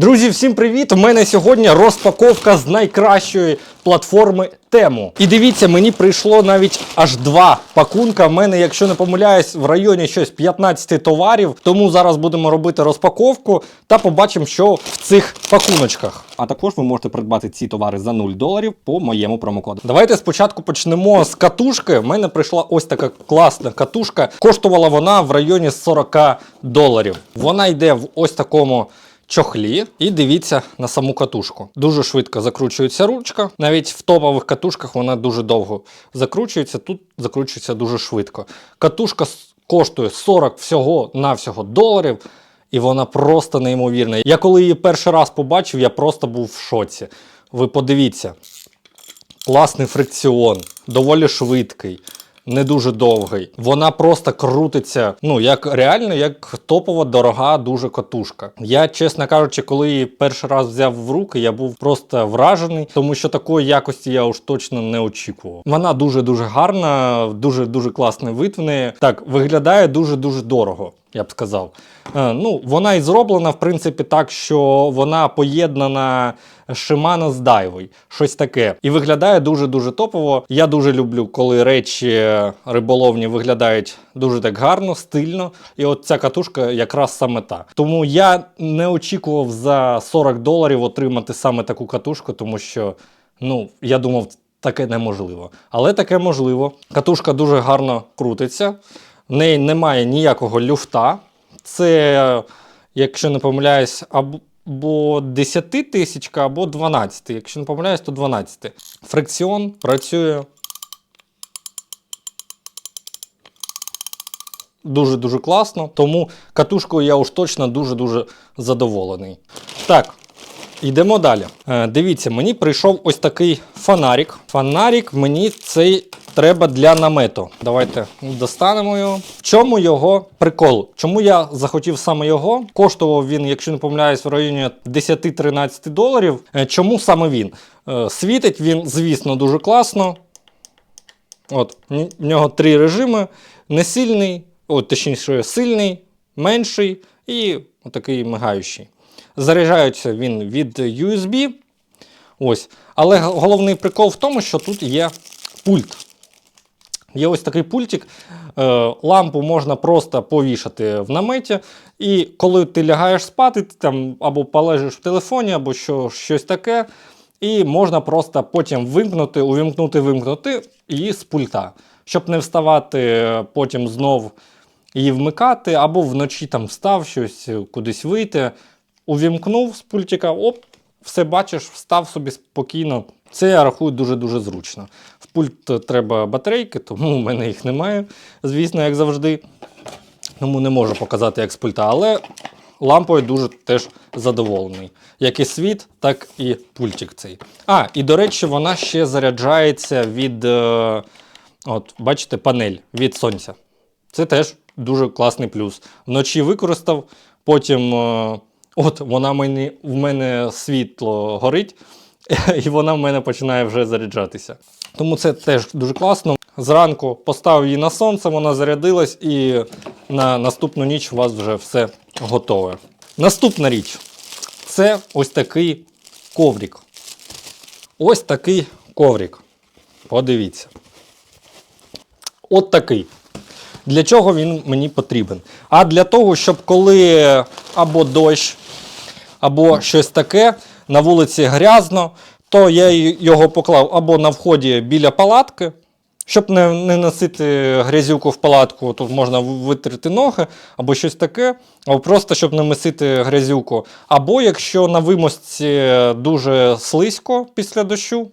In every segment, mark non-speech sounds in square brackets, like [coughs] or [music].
Друзі, всім привіт! У мене сьогодні розпаковка з найкращої платформи Тему. І дивіться, мені прийшло навіть аж два пакунка. У мене, якщо не помиляюсь, в районі щось 15 товарів. Тому зараз будемо робити розпаковку та побачимо, що в цих пакуночках. А також ви можете придбати ці товари за 0 доларів по моєму промокоду. Давайте спочатку почнемо з катушки. У мене прийшла ось така класна катушка. Коштувала вона в районі 40 доларів. Вона йде в ось такому чохлі і дивіться на саму катушку. Дуже швидко закручується ручка. Навіть в топових катушках вона дуже довго закручується. Тут закручується дуже швидко. Катушка коштує 40 всього навсього доларів. І вона просто неймовірна. Я коли її перший раз побачив, я просто був в шоці. Ви подивіться, класний фрикціон, доволі швидкий, не дуже довгий. Вона просто крутиться, ну як реально, як топова, дорога, дуже катушка. Я, чесно кажучи, коли її перший раз взяв в руки, я був просто вражений, тому що такої якості я уж точно не очікував. Вона дуже дуже гарна, дуже дуже класний вид. Так, виглядає дуже дуже дорого. Я б сказав. Е, ну, вона і зроблена, в принципі, так, що вона поєднана Shimano з Daiwa, щось таке. І виглядає дуже-дуже топово. Я дуже люблю, коли речі риболовні виглядають дуже так гарно, стильно. І от ця катушка якраз саме так. Тому я не очікував за 40 доларів отримати саме таку катушку, тому що, ну, я думав, таке неможливо. Але таке можливо. Катушка дуже гарно крутиться. В неї немає ніякого люфта. Це, якщо не помиляюсь, або 10 тисячка, або 12. Якщо не помиляюсь, то 12. Фрикціон працює дуже-дуже класно. Тому катушкою я уж точно дуже-дуже задоволений. Так, Йдемо далі. Е, дивіться, мені прийшов ось такий фонарик. Фонарик мені цей треба для намету. Давайте достанемо його. В чому його прикол? Чому я захотів саме його? Коштував він, якщо не помиляюсь, в районі 10-13 доларів. Е, Чому саме він? Е, Світить він, звісно, дуже класно. От, в нього три режими: несильний, о, точніше, сильний, менший і отакий мигаючий. Заряджається він від USB. Ось. Але головний прикол в тому, що тут є пульт. Є ось такий пультик. Е, лампу можна просто повішати в наметі. І коли ти лягаєш спати, ти там або полежиш в телефоні, або що, щось таке. І можна просто потім вимкнути, увімкнути, вимкнути її з пульта, щоб не вставати потім знов її вмикати, або вночі там встав щось, е, кудись вийти, увімкнув з пультика, оп, все бачиш, встав собі спокійно. Це я рахую дуже-дуже зручно. В пульт треба батарейки, тому у мене їх немає, звісно, як завжди. Тому не можу показати як з пульта, але лампою дуже теж задоволений. Як і світ, так і пультик цей. А, і до речі, вона ще заряджається від, е, от, бачите, панель від сонця. Це теж дуже класний плюс. Вночі використав, потім е, от вона мені, в мене світло горить, [laughs] і вона в мене починає вже заряджатися. Тому це теж дуже класно. Зранку поставив її на сонце, вона зарядилась, і на наступну ніч у вас вже все готове. Наступна річ це ось такий коврик. Ось такий коврик. Подивіться. От такий. Для чого він мені потрібен? А для того, щоб коли або дощ, або щось таке, на вулиці грязно, то я його поклав або на вході біля палатки, щоб не, не носити грязюку в палатку, тут можна в- витерти ноги, або щось таке, або просто щоб не носити грязюку. Або якщо на вимостці дуже слизько після дощу,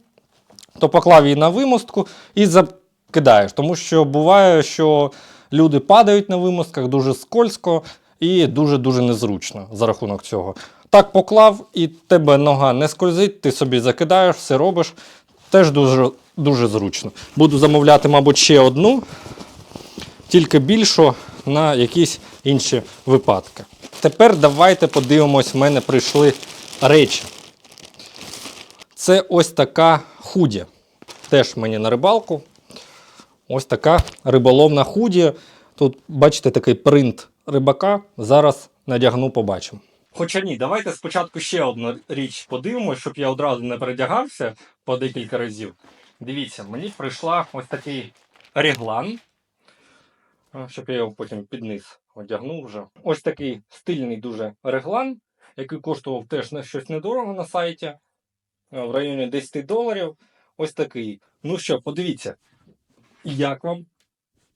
то поклав її на вимостку і закидаєш. Тому що буває, що люди падають на вимостках дуже скользко і дуже-дуже незручно за рахунок цього. Так поклав, і тебе нога не скользить, ти собі закидаєш, все робиш. Теж дуже, дуже зручно. Буду замовляти, мабуть, ще одну, тільки більшу на якісь інші випадки. Тепер давайте подивимось, в мене прийшли речі. Це ось така худі. Теж мені на рибалку. Ось така риболовна худі. Тут, бачите, такий принт рибака. Зараз надягну, побачимо. Хоча ні, давайте спочатку ще одну річ подивимося, щоб я одразу не передягався по декілька разів. Дивіться, мені прийшла ось такий реглан. Щоб я його потім під низ одягнув вже. Ось такий стильний дуже реглан, який коштував теж на щось недорого на сайті. В районі 10 доларів. Ось такий. Ну що, подивіться, як вам?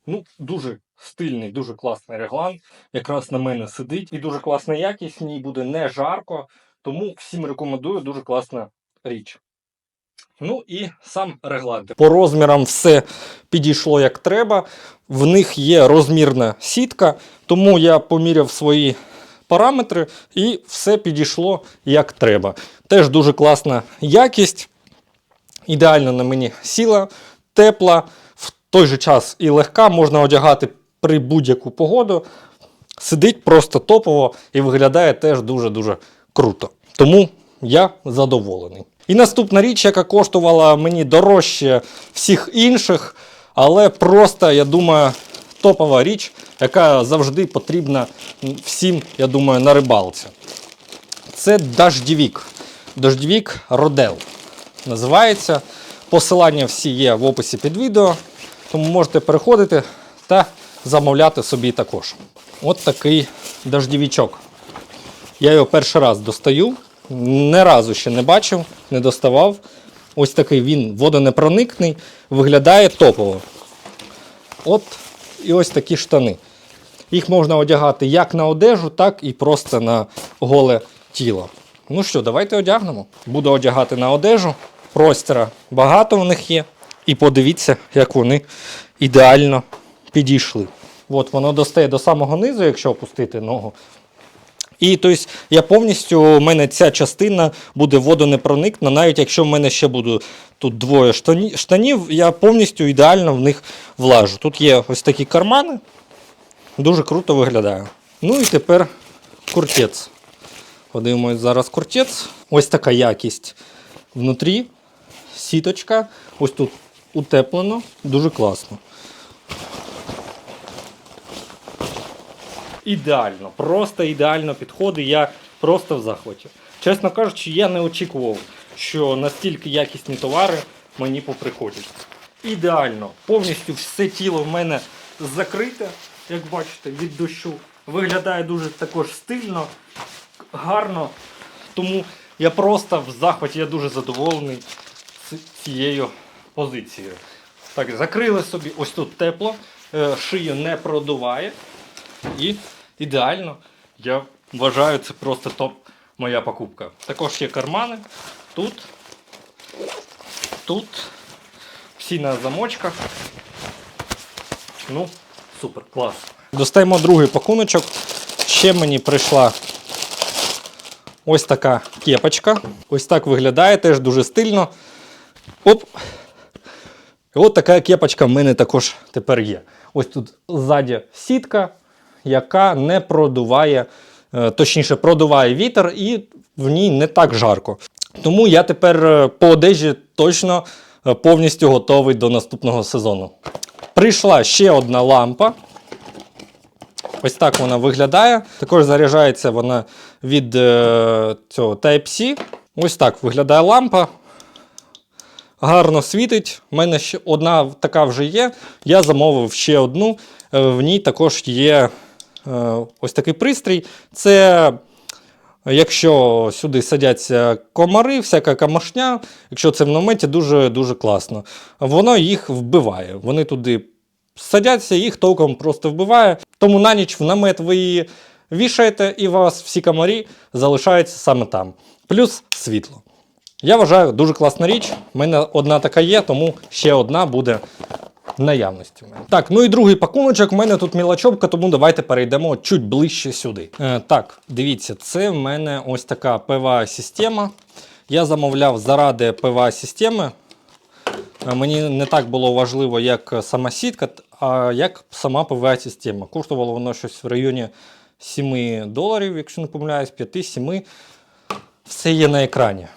Ну, дуже стильний, дуже класний реглан. Якраз на мене сидить. І дуже класна якість, в ній буде не жарко. Тому всім рекомендую, дуже класна річ. Ну і сам реглан. По розмірам все підійшло як треба. В них є розмірна сітка, тому я поміряв свої параметри і все підійшло як треба. Теж дуже класна якість. Ідеально на мені сіла, тепла, в той же час і легка, можна одягати при будь-яку погоду. Сидить просто топово і виглядає теж дуже-дуже круто. Тому я задоволений. І наступна річ, яка коштувала мені дорожче всіх інших, але просто, я думаю, топова річ, яка завжди потрібна всім, я думаю, на рибалці. Це дождівік. Дождівік Родел називається. Посилання всі є в описі під відео, тому можете переходити та замовляти собі також. От такий дождівічок. Я його перший раз достаю, не разу ще не бачив, не доставав. Ось такий він водонепроникний, виглядає топово. От і ось такі штани. Їх можна одягати як на одежу, так і просто на голе тіло. Ну що, давайте одягнемо. Буду одягати на одежу. Простіра багато в них є. І подивіться, як вони ідеально підійшли. От воно достає до самого низу, якщо опустити ногу. І тобто, я повністю, у мене ця частина буде водонепроникна, навіть якщо в мене ще буде тут двоє штанів, я повністю ідеально в них влажу. Тут є ось такі кармани, дуже круто виглядає. Ну і тепер куртець. Подивимось зараз куртець. Ось така якість внутрі, сіточка, ось тут утеплено, дуже класно. Ідеально, просто ідеально підходить. Я просто в захваті. Чесно кажучи, я не очікував, що настільки якісні товари мені поприходять. Ідеально, повністю все тіло в мене закрите, як бачите, від дощу. Виглядає дуже також стильно, гарно. Тому я просто в захваті, я дуже задоволений цією позицією. Так, закрили собі, ось тут тепло, е, шию не продуває. І ідеально, я вважаю, це просто топ моя покупка. Також є кармани. Тут, тут, всі на замочках. Ну, супер, клас. Достаємо другий пакуночок. Ще мені прийшла ось така кепочка. Ось так виглядає, теж дуже стильно. Оп. І от така кепочка в мене також тепер є. Ось тут ззаді сітка, яка не продуває, е, точніше, продуває вітер, і в ній не так жарко. Тому я тепер е, по одежі точно е, повністю готовий до наступного сезону. Прийшла ще одна лампа. Ось так вона виглядає. Також заряджається вона від е, цього Type-C. Ось так виглядає лампа. Гарно світить. У мене ще одна така вже є. Я замовив ще одну. В ній також є ось такий пристрій. Це якщо сюди садяться комари, всяка камашня, якщо це в наметі, дуже дуже класно. Воно їх вбиває. Вони туди садяться, їх толком просто вбиває. Тому на ніч в намет ви її вішаєте, і у вас всі комарі залишаються саме там. Плюс світло. Я вважаю, дуже класна річ. У мене одна така є, тому ще одна буде наявності. в мене. Так, ну і другий пакуночок. У мене тут мілочовка, тому давайте перейдемо чуть ближче сюди. Е, так, дивіться, це в мене ось така ПВА система. Я замовляв заради ПВА системи. Е, Мені не так було важливо, як сама сітка, а як сама ПВА система. Коштувало воно щось в районі 7 доларів, якщо не помиляюсь, 5-7. Все є на екрані.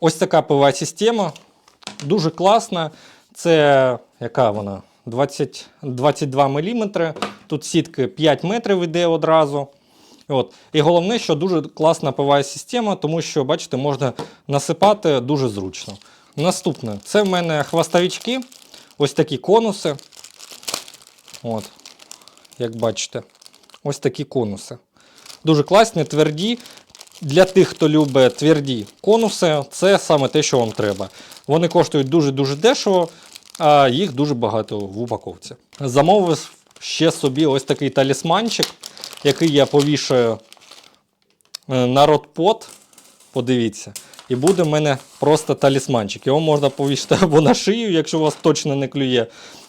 Ось така ПВА система. Дуже класна. Це яка вона? 20, 22 мм. Тут сітки 5 метрів іде одразу. От. І головне, що дуже класна пиває система, тому що, бачите, можна насипати дуже зручно. Наступне, це в мене хвостовички, ось такі конуси. От, як бачите, ось такі конуси. Дуже класні, тверді. Для тих, хто любить тверді конуси, це саме те, що вам треба. Вони коштують дуже-дуже дешево, а їх дуже багато в упаковці. Замовив ще собі ось такий талісманчик, який я повішаю е, на ротпот. Подивіться. І буде в мене просто талісманчик. Його можна повісити або на шию, якщо у вас точно не клює,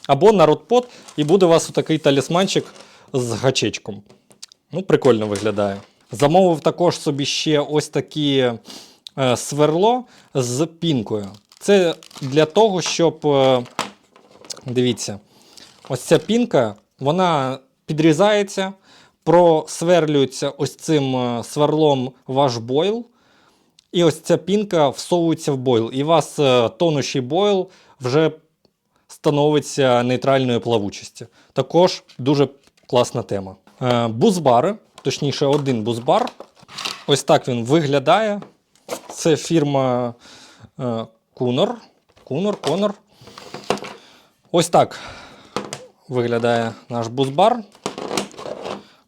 або на ротпот, і буде у вас такий талісманчик з гачечком. Ну, прикольно виглядає. Замовив також собі ще ось такі е, сверло з пінкою. Це для того, щоб. Е, дивіться, ось ця пінка, вона підрізається, просверлюється ось цим е, сверлом ваш бойл. І ось ця пінка всовується в бойл. І у вас е, тонущий бойл вже становиться нейтральної плавучості. Також дуже класна тема. Бузбари, точніше, один бузбар. Ось так він виглядає. Це фірма Кунор. Кунор, Конор. Ось так виглядає наш бузбар.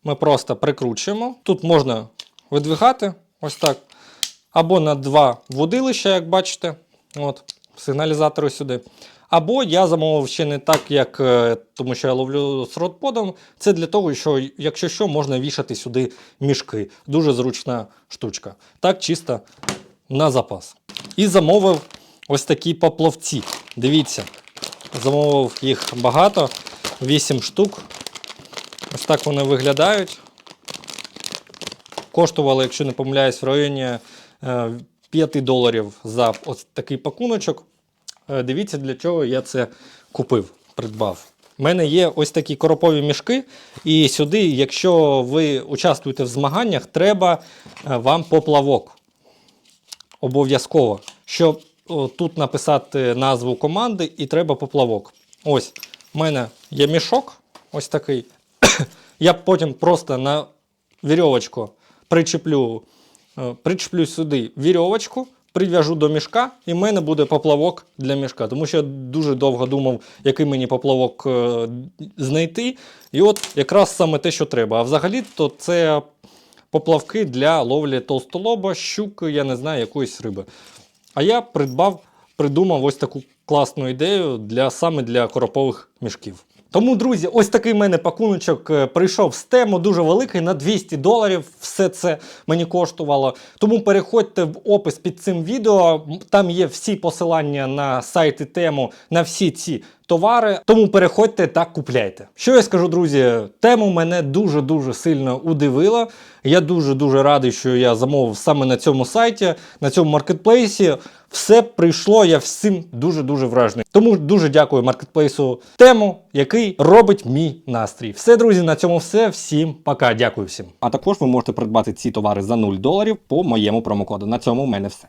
Ми просто прикручуємо. Тут можна видвигати ось так. Або на два водилища, як бачите. От, сигналізатори сюди. Або я замовив ще не так, як е, тому що я ловлю з ротподом. Це для того, що, якщо що, можна вішати сюди мішки. Дуже зручна штучка. Так, чисто на запас. І замовив ось такі поплавці. Дивіться, замовив їх багато, 8 штук. Ось так вони виглядають. Коштували, якщо не помиляюсь, в районі е, 5 доларів за ось такий пакуночок. Е, Дивіться, для чого я це купив, придбав. У мене є ось такі коропові мішки, і сюди, якщо ви участвуєте в змаганнях, треба е, вам поплавок. Обов'язково. Щоб тут написати назву команди, і треба поплавок. Ось, в мене є мішок, ось такий. [coughs] Я потім просто на вірьовочку причеплю, е, причеплю сюди вірьовочку, прив'яжу до мішка, і в мене буде поплавок для мішка. Тому що я дуже довго думав, який мені поплавок е, знайти. І от якраз саме те, що треба. А взагалі, то це поплавки для ловлі толстолоба, щуки, я не знаю, якоїсь риби. А я придбав, придумав ось таку класну ідею для саме для коропових мішків. Тому, друзі, ось такий в мене пакуночок е, прийшов з тему, дуже великий, на 200 доларів. Все це мені коштувало. Тому переходьте в опис під цим відео. Там є всі посилання на сайти тему, на всі ці товари. Тому переходьте та купляйте. Що я скажу, друзі? Тему мене дуже-дуже сильно удивила. Я дуже-дуже радий, що я замовив саме на цьому сайті, на цьому маркетплейсі. Все прийшло, я всім дуже-дуже вражений. Тому дуже дякую маркетплейсу тему, який робить мій настрій. Все, друзі, на цьому все. Всім пока. Дякую всім. А також ви можете придбати ці товари за 0 доларів по моєму промокоду. На цьому в мене все.